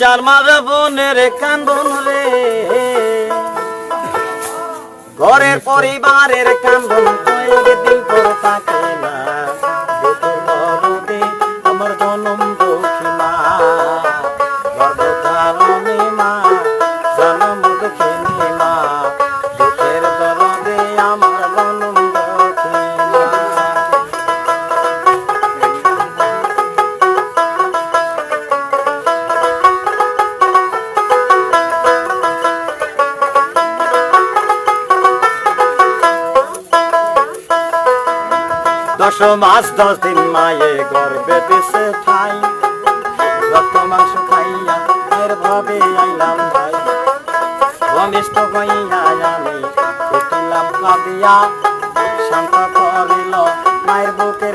চার মাঝে বোনের কান্দন রে। ঘরের পরিবারের কান্দন মাস দশ দিন মায়ে গর্বে দিছে ঠাই রক্ত, মাংস খাইয়া এর ভাবে আইলাম ভাই। হইয়া আমি কাঁদিয়া, শান্ত করিল মায়ের বুকের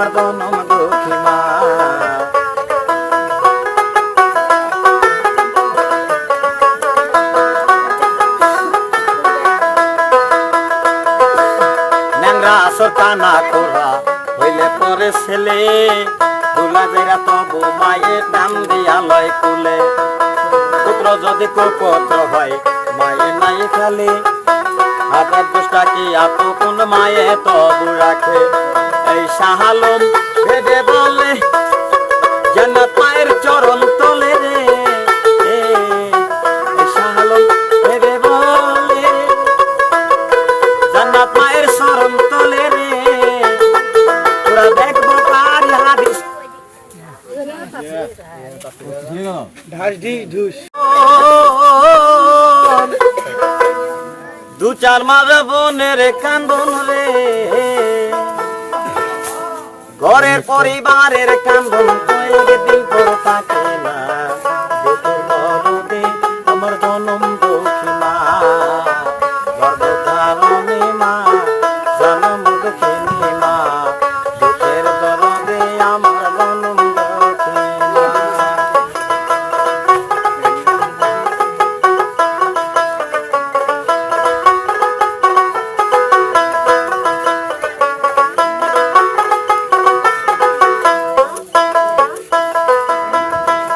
আমার জনম দুঃখী মা। ন্যাংরা আসর হইলে পরে ছেলে। দুলা জেরা তবু মায়ের দাম দিয়া লয় কুলে। পুত্র যদি কুপত্র হয়, মায়ে নাই খালি। হাতের দুষ্টা কি আত কোন মায়ে তবু রাখে? সাহালম ভেবে বলে জান্নাত মায়ের চরণ তলে রে। সাহালম বলে তলে রে। দু চার মাস বোনের কান্দন রে। ঘরের পরিবারের কান্দন দিন পর থাকে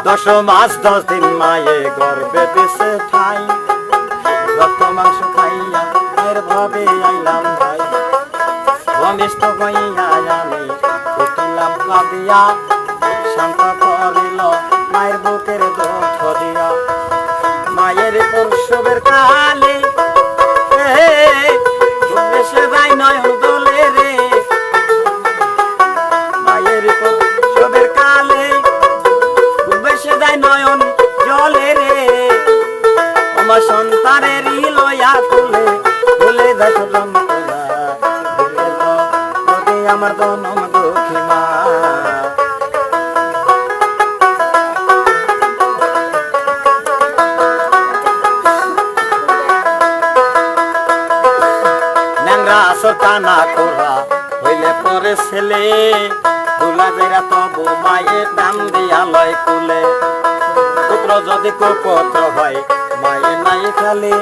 দশ মাস দশ দিন মায়ে গর্বে দেশে ঠাই রক্ত মাংস খাইয়া এর ভাবে আইলাম ভাই। ঘনিষ্ঠ হইয়া আমি উঠিলাম কাঁদিয়া, শান্ত করিল মায়ের বুকের দুঃখ দিয়া। মায়ের কালে মা। ন্যাংরা কানা কোরা হইলে পরে ছেলে। দুলা জেরা তবু মায়ের দাম দিয়া লয় কুলে। পুত্র যদি কুপত্র হয়, মায়ে নাই খালি।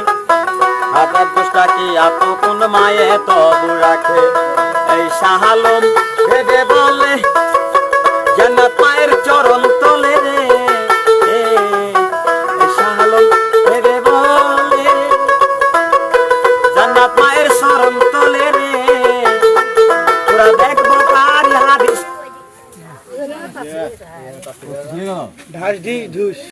হাতের দুষ্টা কি আত কোন মায়ে তবু রাখে? এই সাহালম ভেবে বলে জান্নাত মায়ের চরণ তলে রে। সাহালম ভেবে বলে জান্নাত মায়ের শরণ তলে রে। তোরা দেখব কার ঢাস দি ধুস।